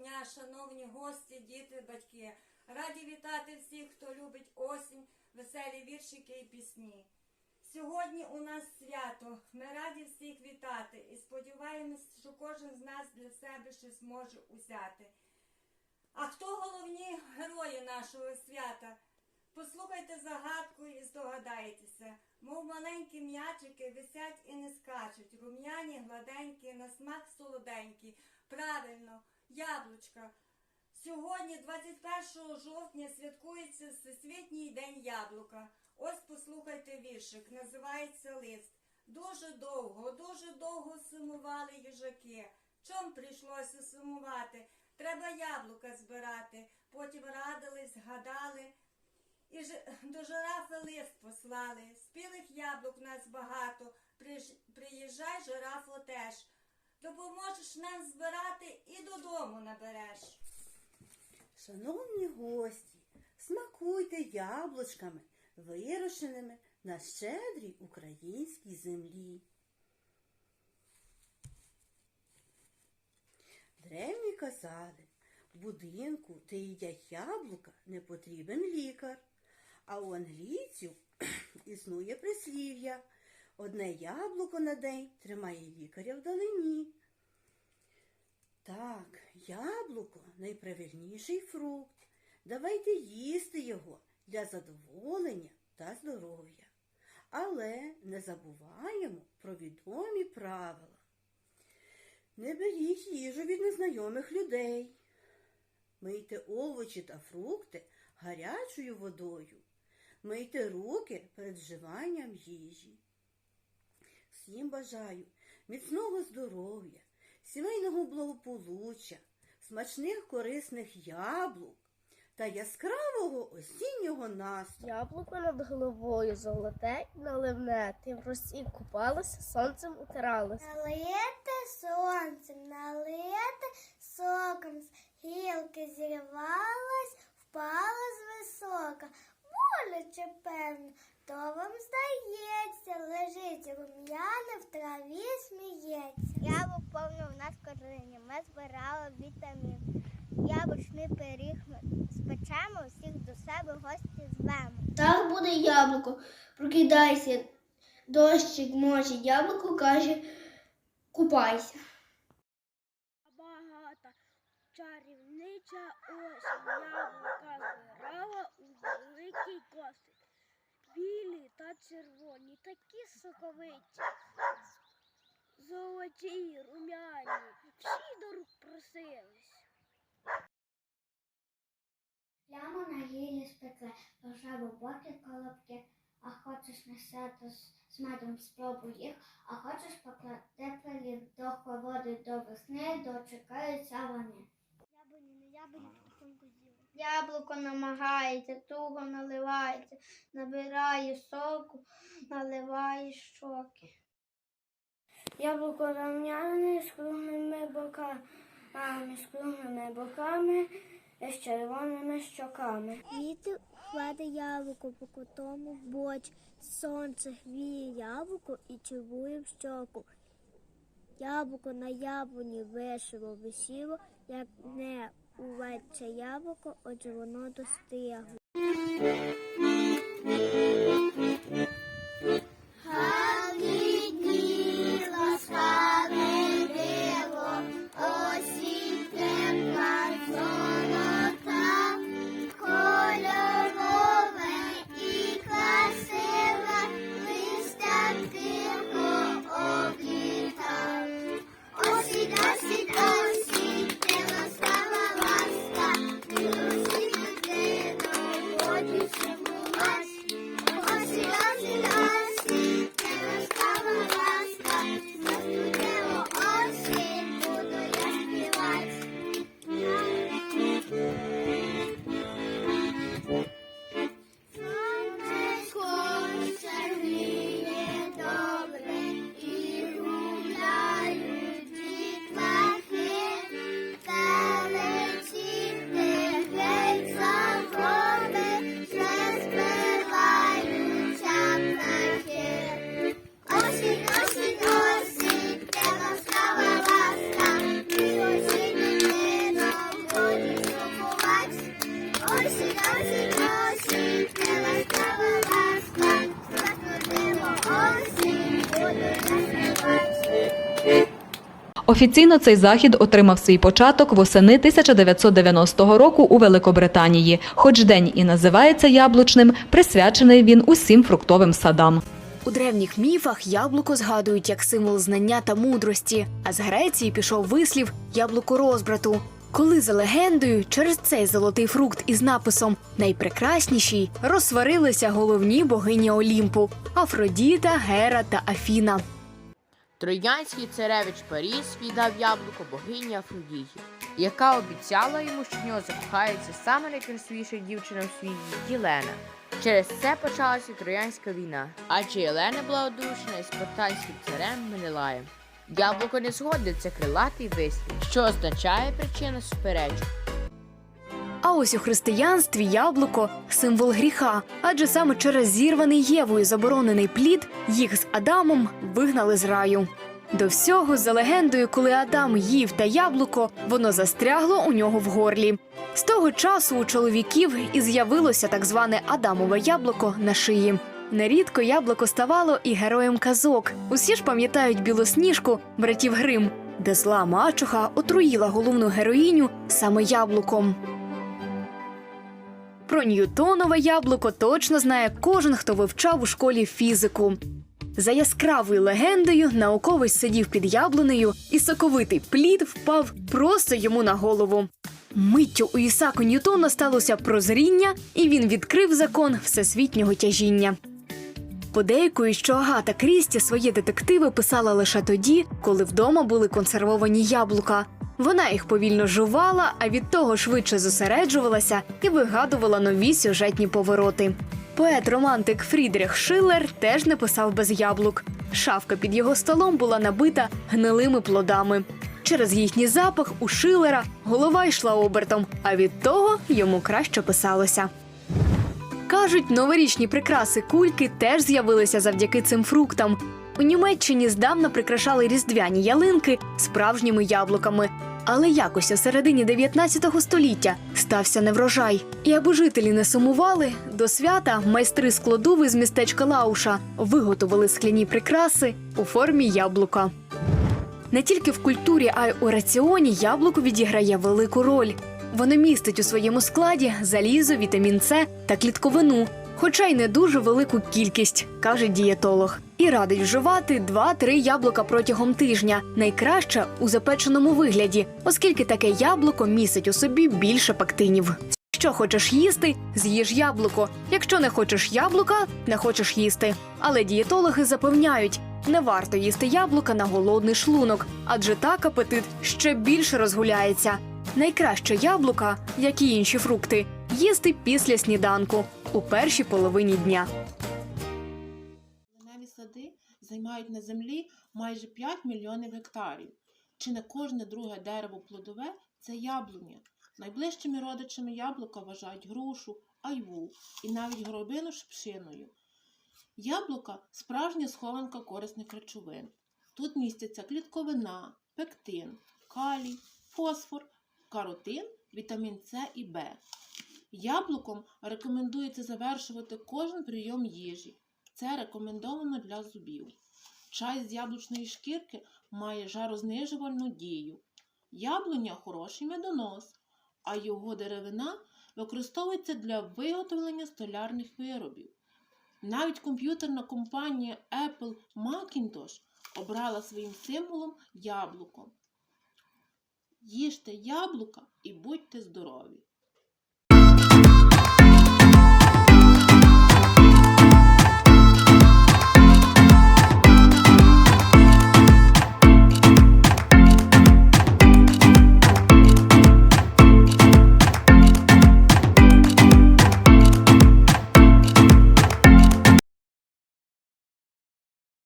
дня, шановні гості, діти, батьки. Раді вітати всіх, хто любить осінь, веселі віршики і пісні. Сьогодні у нас свято. Ми раді всіх вітати і сподіваємось, що кожен з нас для себе щось може узяти. А хто головні герої нашого свята? Послухайте загадку і здогадаєтеся, мов маленькі м'ячики висять і не скачуть, рум'яні, гладенькі, на смак солоденькі. Правильно, яблучка. Сьогодні, 21 жовтня, святкується Всесвітній день яблука. Ось послухайте віршик, називається лист. Дуже довго, дуже довго сумували їжаки. Чом прийшлося сумувати? Треба яблука збирати. Потім радились, гадали. І ж до жирафи лист послали. Спілих яблук нас багато. Приїжджай, жирафо теж. Допоможеш нам збирати і додому набереш. Шановні гості, смакуйте яблучками, вирощеними на щедрій українській землі. Древні казали, в будинку, де їдять яблука, не потрібен лікар. А у англійців існує прислів'я. Одне яблуко на день тримає лікаря вдалині. Так, яблуко найправильніший фрукт. Давайте їсти його для задоволення та здоров'я. Але не забуваємо про відомі правила. Не беріть їжу від незнайомих людей. Мийте овочі та фрукти гарячою водою. Мийте руки перед вживанням їжі. Всім бажаю міцного здоров'я, сімейного благополуччя, смачних корисних яблук та яскравого осіннього настрою. Яблуко над головою золоте і наливне, ти в росі купалася, сонцем утиралася. Налите сонцем, налите соком, з гілки зірвалась, впала з висока. Боляче, певно, то вам здається, лежить рум'яне в траві сміється. Яблук повно в нас коріння, ми збирали вітамін. Яблучний пиріг спечемо, всіх до себе гості звемо. Так буде яблуко. Прокидайся, дощик може, яблуко каже, купайся. Багата чарівнича осінь яблука збирала у великий косик. Білі та червоні, такі соковиті, золоті румяні, всі до рук просились. Прямо на гілі спекли, пожабу боки колобки, а хочеш на свято з- з медом спробуй їх, а хочеш поклади пилів до холоди до весни, дочекаються вони. Яблуні, не яблуні, потихоньку з'їли. Яблуко намагається, туго наливається, набирає соку, наливає щоки. Яблуко равняне з круглими боками, з круглими боками, з червоними щоками. Вітер кладе яблуко по котому боч, сонце гріє яблуко і чергує в щоку. Яблуко на яблуні весело висіло, як не увече яблуко, отже воно достигло. Офіційно цей захід отримав свій початок восени 1990 року у Великобританії. Хоч день і називається яблучним, присвячений він усім фруктовим садам. У древніх міфах яблуко згадують як символ знання та мудрості, а з Греції пішов вислів яблуко розбрату. Коли за легендою через цей золотий фрукт із написом найпрекрасніший розсварилися головні богині Олімпу Афродіта, Гера та Афіна. Троянський царевич Паріс віддав яблуко богині Афродіті, яка обіцяла йому, що в нього закохається саме найкрасивіша дівчина у світі Єлена. Через це почалася Троянська війна, адже Єлена була одружена із спартанським царем Менелаєм. Яблуко не це крилатий вислів, що означає причина суперечок. Ось у християнстві яблуко символ гріха, адже саме через зірваний Євою заборонений плід їх з Адамом вигнали з раю. До всього, за легендою, коли Адам їв та яблуко, воно застрягло у нього в горлі. З того часу у чоловіків і з'явилося так зване Адамове яблуко на шиї. Нерідко яблуко ставало і героєм казок. Усі ж пам'ятають білосніжку братів Грим, де зла мачуха отруїла головну героїню саме яблуком. Про Ньютонове яблуко точно знає кожен, хто вивчав у школі фізику. За яскравою легендою, науковець сидів під яблунею, і соковитий плід впав просто йому на голову. Миттю у Ісаку Ньютона сталося прозріння, і він відкрив закон всесвітнього тяжіння. Подейкують, що Агата Крісті свої детективи писала лише тоді, коли вдома були консервовані яблука. Вона їх повільно жувала, а від того швидше зосереджувалася і вигадувала нові сюжетні повороти. Поет-романтик Фрідріх Шиллер теж не писав без яблук. Шафка під його столом була набита гнилими плодами. Через їхній запах у Шиллера голова йшла обертом, а від того йому краще писалося. Кажуть, новорічні прикраси кульки теж з'явилися завдяки цим фруктам. У Німеччині здавна прикрашали різдвяні ялинки справжніми яблуками. Але якось у середині 19 століття стався неврожай. І аби жителі не сумували, до свята майстри складови з містечка Лауша виготовили скляні прикраси у формі яблука. Не тільки в культурі, а й у раціоні яблуко відіграє велику роль. Воно містить у своєму складі залізо, вітамін С та клітковину, хоча й не дуже велику кількість, каже дієтолог. І радить вживати 2-3 яблука протягом тижня, найкраще у запеченому вигляді, оскільки таке яблуко містить у собі більше пактинів. Що хочеш їсти, з'їж яблуко. Якщо не хочеш яблука, не хочеш їсти. Але дієтологи запевняють, не варто їсти яблука на голодний шлунок, адже так апетит ще більше розгуляється. Найкраще яблука, як і інші фрукти, їсти після сніданку у першій половині дня. Займають на землі майже 5 мільйонів гектарів. Чи не кожне друге дерево плодове це яблуня. Найближчими родичами яблука вважають грушу, айву і навіть горобину з пшиною. Яблука справжня схованка корисних речовин. Тут містяться клітковина, пектин, калій, фосфор, каротин, вітамін С і Б. Яблуком рекомендується завершувати кожен прийом їжі. Це рекомендовано для зубів. Чай з яблучної шкірки має жарознижувальну дію. Яблуня хороший медонос, а його деревина використовується для виготовлення столярних виробів. Навіть комп'ютерна компанія Apple Macintosh обрала своїм символом яблуко. Їжте яблука і будьте здорові!